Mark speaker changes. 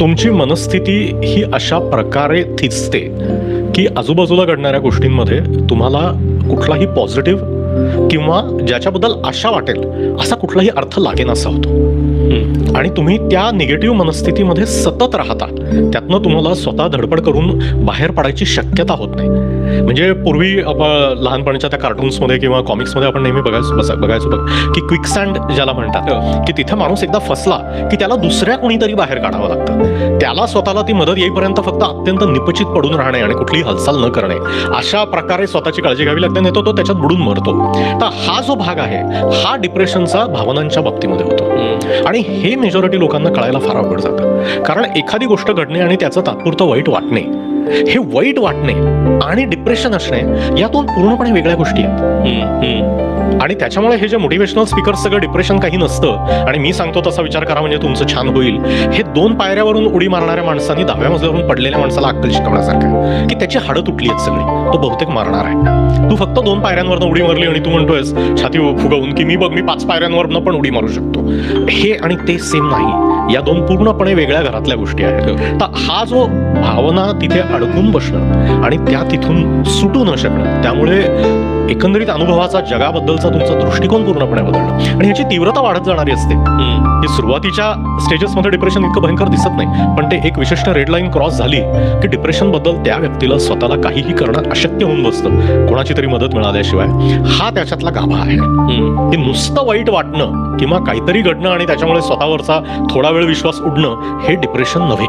Speaker 1: तुमची मनस्थिती ही अशा प्रकारे थिजते की आजूबाजूला घडणाऱ्या गोष्टींमध्ये तुम्हाला कुठलाही पॉझिटिव्ह किंवा ज्याच्याबद्दल आशा वाटेल असा कुठलाही अर्थ लागेनासा होतो. आणि तुम्ही त्या निगेटिव्ह मनस्थितीमध्ये सतत राहता त्यातनं तुम्हाला स्वतः धडपड करून बाहेर पडायची शक्यता होत नाही. म्हणजे पूर्वी आपण लहानपणीच्या त्या कार्टून्समध्ये किंवा कॉमिक्समध्ये आपण नेहमी बघायचो बघायचो बघ की क्विकसँड ज्याला म्हणतात की तिथे माणूस एकदा फसला की त्याला दुसऱ्या कोणीतरी बाहेर काढावं लागतं. त्याला स्वतःला ती मदत येईपर्यंत फक्त अत्यंत निपचित पडून राहणे आणि कुठलीही हालचाल न करणे. अशा प्रकारे स्वतःची काळजी घ्यावी लागते नाही तर तो त्याच्यात बुडून मरतो. तर हा जो भाग आहे हा डिप्रेशनचा भावनांच्या बाबतीमध्ये होतो. आणि हे मेजॉरिटी लोकांना कळायला फार अवघड जातं. कारण एखादी गोष्ट घडणे आणि त्याचं तात्पुरतं वाईट वाटणे. हे वाईट वाटणे आणि डिप्रेशन असणे या दोन पूर्णपणे वेगळ्या गोष्टी आहेत. आणि त्याच्यामुळे हे जे मोटिवेशनल स्पीकर्स सगळं डिप्रेशन काही नसतं आणि मी सांगतो तसा विचार करा म्हणजे तुमचं छान होईल. हे दोन पायऱ्यावरून उडी मारणाऱ्या माणसांनी दहाव्या मजल्यावरून पडलेल्या माणसाला अक्कल शिकवण्यासारखं. की त्याची हाडं तुटली आहेत सगळी. तो बहुतेक मारणार आहे. तू फक्त दोन पायऱ्यांवरनं उडी मारली आणि तू म्हणतोयस छाती फुगवून की मी बघ मी पाच पायऱ्यांवरनं पण उडी मारू शकतो. हे आणि ते सेम नाही. या दोन पूर्णपणे वेगळ्या घरातल्या गोष्टी आहेत. तर हा जो भावना तिथे अडकून बसणं आणि त्या तिथून सुटू न शकणं. त्यामुळे एकंदरीत अनुभवाचा जगाबद्दलचा तुमचा दृष्टिकोन पूर्णपणे बदलणं. आणि ह्याची तीव्रता वाढत जाणारी असते. की सुरुवातीच्या स्टेजेसमध्ये डिप्रेशन इतकं भयंकर दिसत नाही. पण ते एक विशिष्ट रेड लाईन क्रॉस झाली की डिप्रेशनबद्दल त्या व्यक्तीला स्वतःला काहीही करणं अशक्य होऊन बसतं. कोणाची तरी मदत मिळाल्याशिवाय. हा त्याच्यातला गाभा आहे. की नुसतं वाईट वाटणं किंवा काहीतरी घडणं आणि त्याच्यामुळे स्वतःवरचा थोडा वेळ विश्वास उडणं हे डिप्रेशन नव्हे.